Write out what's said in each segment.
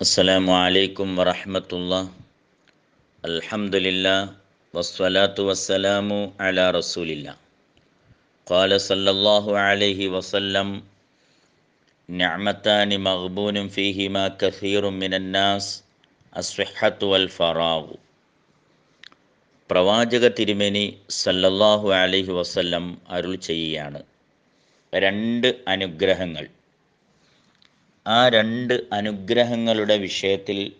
السلام عليكم ورحمة الله الحمد لله والصلاة والسلام على رسول الله قال صلى الله عليه وسلم نعمتان مغبون فيهما كثير من الناس الصحة والفراغ പ്രവാചക തിരുമേനി സല്ലല്ലാഹു അലൈഹി വസല്ലം അരുൾ ചെയ്യുകയാണ് രണ്ട് അനുഗ്രഹങ്ങൾ ആ രണ്ട് അനുഗ്രഹങ്ങളുടെ വിഷയത്തിൽ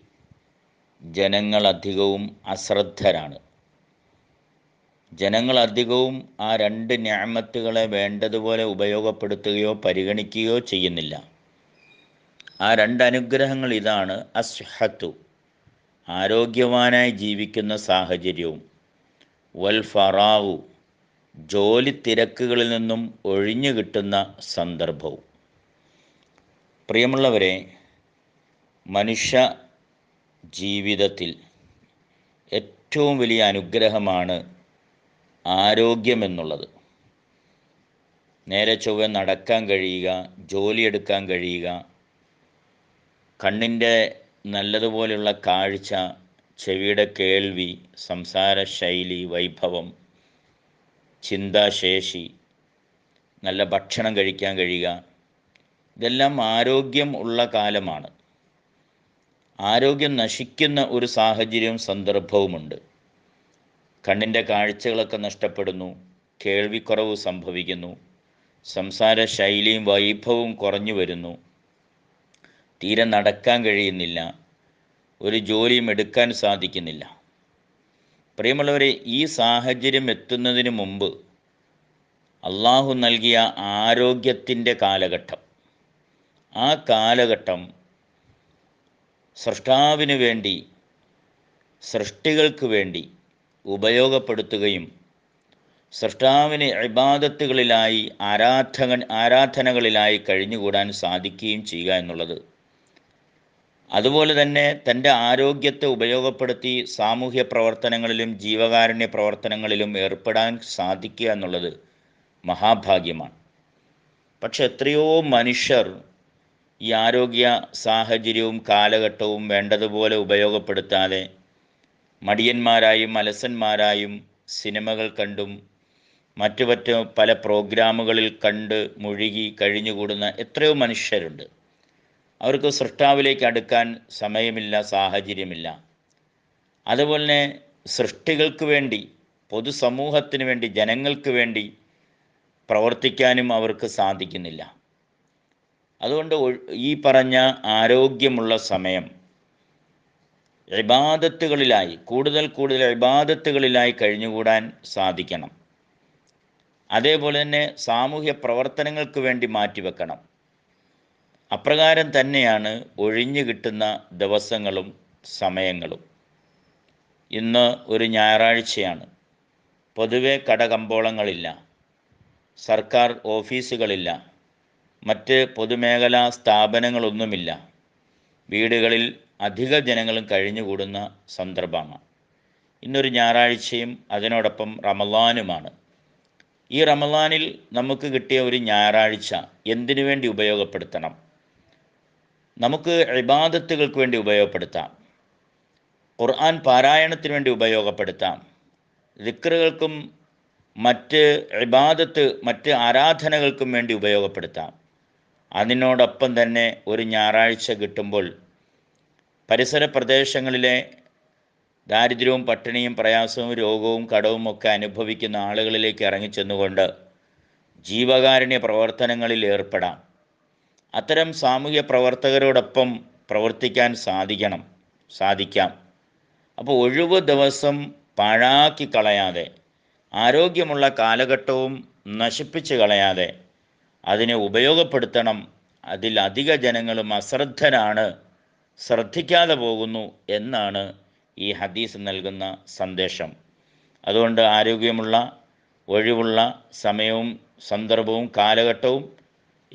ജനങ്ങൾ അധികവും അശ്രദ്ധരാണ്. ജനങ്ങൾ അധികവും ആ രണ്ട് ഞാമത്തുകളെ വേണ്ടതുപോലെ ഉപയോഗപ്പെടുത്തുകയോ പരിഗണിക്കുകയോ ചെയ്യുന്നില്ല. ആ രണ്ട് അനുഗ്രഹങ്ങൾ ഇതാണ് അസ്ഹത്തു ആരോഗ്യവാനായി ജീവിക്കുന്ന സാഹചര്യവും. വൽ ഫറാവു ജോലി തിരക്കുകളിൽ നിന്നും ഒഴിഞ്ഞു കിട്ടുന്ന സന്ദർഭവും. പ്രിയമുള്ളവരെ മനുഷ്യ ജീവിതത്തിൽ ഏറ്റവും വലിയ അനുഗ്രഹമാണ് ആരോഗ്യമെന്നുള്ളത്. നേരെ ചൊവ്വെ നടക്കാൻ കഴിയുക ജോലിയെടുക്കാൻ കഴിയുക കണ്ണിന്റെ നല്ലതുപോലെയുള്ള കാഴ്ച ചെവിയുടെ കേൾവി സംസാര ശൈലി വൈഭവം ചിന്താശേഷി നല്ല ഭക്ഷണം കഴിക്കാൻ കഴിയുക ഇതെല്ലാം ആരോഗ്യം ഉള്ള കാലമാണ്. ആരോഗ്യം നശിക്കുന്ന ഒരു സാഹചര്യവും സന്ദർഭവുമുണ്ട്. കണ്ണിന്റെ കാഴ്ചകളൊക്കെ നഷ്ടപ്പെടുന്നു കേൾവിക്കുറവ് സംഭവിക്കുന്നു സംസാര ശൈലിയും വൈഭവവും കുറഞ്ഞു വരുന്നു. തീരെ നടക്കാൻ കഴിയുന്നില്ല ഒരു ജോലിയും എടുക്കാൻ സാധിക്കുന്നില്ല. പ്രിയമുള്ളവരെ ഈ സാഹചര്യം എത്തുന്നതിന് മുമ്പ് അള്ളാഹു നൽകിയ ആരോഗ്യത്തിന്റെ കാലഘട്ടം. ആ കാലഘട്ടം സൃഷ്ടാവിന് വേണ്ടി സൃഷ്ടികൾക്ക് വേണ്ടി ഉപയോഗപ്പെടുത്തുകയും സൃഷ്ടാവിന് ഇബാദത്തുകളിലായി ആരാധകൻ ആരാധനകളിലായി കഴിഞ്ഞുകൂടാൻ സാധിക്കുകയും ചെയ്യുക എന്നുള്ളത്. അതുപോലെ തന്നെ തന്റെ ആരോഗ്യത്തെ ഉപയോഗപ്പെടുത്തി സാമൂഹ്യ പ്രവർത്തനങ്ങളിലും ജീവകാരുണ്യ പ്രവർത്തനങ്ങളിലും ഏർപ്പെടാൻ സാധിക്കുക എന്നുള്ളത് മഹാഭാഗ്യമാണ്. പക്ഷെ എത്രയോ മനുഷ്യർ ഈ ആരോഗ്യ സാഹചര്യവും കാലഘട്ടവും വേണ്ടതുപോലെ ഉപയോഗപ്പെടുത്താതെ മടിയന്മാരായും അലസന്മാരായും സിനിമകൾ കണ്ടും മറ്റു മറ്റു പല പ്രോഗ്രാമുകളിൽ കണ്ട് മുഴുകി കഴിഞ്ഞുകൂടുന്ന എത്രയോ മനുഷ്യരുണ്ട്. അവർക്ക് സൃഷ്ടാവിലേക്ക് അടുക്കാൻ സമയമില്ല സാഹചര്യമില്ല. അതുപോലെ തന്നെ സൃഷ്ടികൾക്ക് വേണ്ടി പൊതുസമൂഹത്തിന് വേണ്ടി ജനങ്ങൾക്ക് വേണ്ടി പ്രവർത്തിക്കാനും അവർക്ക് സാധിക്കുന്നില്ല. അതുകൊണ്ട് ഈ പറഞ്ഞ ആരോഗ്യമുള്ള സമയം ഇബാദത്തുകളിലായി കൂടുതൽ കൂടുതൽ ഇബാദത്തുകളിലായി കഴിഞ്ഞുകൂടാൻ സാധിക്കണം. അതേപോലെ തന്നെ സാമൂഹ്യ പ്രവർത്തനങ്ങൾക്ക് വേണ്ടി മാറ്റിവെക്കണം അപ്രകാരം തന്നെയാണ് ഒഴിഞ്ഞു കിട്ടുന്ന ദിവസങ്ങളും സമയങ്ങളും. ഇന്ന് ഒരു ഞായറാഴ്ചയാണ്. പൊതുവെ കടകമ്പോളങ്ങളില്ല. സർക്കാർ ഓഫീസുകളില്ല. മറ്റ് പൊതുമേഖലാ സ്ഥാപനങ്ങളൊന്നുമില്ല. വീടുകളിൽ അധിക ജനങ്ങളും കഴിഞ്ഞുകൂടുന്ന സന്ദർഭമാണ്. ഇന്നൊരു ഞായറാഴ്ചയും അതിനോടൊപ്പം റമലാനുമാണ് ഈ റമലാനിൽ നമുക്ക് കിട്ടിയ ഒരു ഞായറാഴ്ച എന്തിനു വേണ്ടി ഉപയോഗപ്പെടുത്തണം? നമുക്ക് ഇബാദത്തുകൾക്ക് വേണ്ടി ഉപയോഗപ്പെടുത്താം. ഖുർആൻ പാരായണത്തിന് വേണ്ടി ഉപയോഗപ്പെടുത്താം. ദിക്റുകൾക്കും മറ്റ് ഇബാദത്ത് മറ്റ് ആരാധനകൾക്കും വേണ്ടി ഉപയോഗപ്പെടുത്താം. അതിനോടൊപ്പം തന്നെ ഒരു ഞായറാഴ്ച കിട്ടുമ്പോൾ പരിസര പ്രദേശങ്ങളിലെ ദാരിദ്ര്യവും പട്ടിണിയും പ്രയാസവും രോഗവും കടവും ഒക്കെ അനുഭവിക്കുന്ന ആളുകളിലേക്ക് ഇറങ്ങിച്ചെന്നുകൊണ്ട് ജീവകാരുണ്യ പ്രവർത്തനങ്ങളിൽ ഏർപ്പെടാം. അത്തരം സാമൂഹ്യ പ്രവർത്തകരോടൊപ്പം പ്രവർത്തിക്കാൻ സാധിക്കണം സാധിക്കാം. അപ്പോൾ ഒഴിവ് ദിവസം പാഴാക്കി കളയാതെ ആരോഗ്യമുള്ള കാലഘട്ടവും നശിപ്പിച്ച് കളയാതെ അതിനെ ഉപയോഗപ്പെടുത്തണം. അതിൽ അധിക ജനങ്ങളും അശ്രദ്ധരാണ്. ശ്രദ്ധിക്കാതെ പോകുന്നു എന്നാണ് ഈ ഹദീസ് നൽകുന്ന സന്ദേശം. അതുകൊണ്ട് ആരോഗ്യമുള്ള ഒഴിവുള്ള സമയവും സന്ദർഭവും കാലഘട്ടവും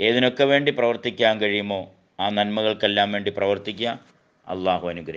ഏതിനൊക്കെ വേണ്ടി പ്രവർത്തിക്കാൻ കഴിയുമോ ആ നന്മകൾക്കെല്ലാം വേണ്ടി പ്രവർത്തിക്കുക. അള്ളാഹു അനുഗ്രഹിക്കും.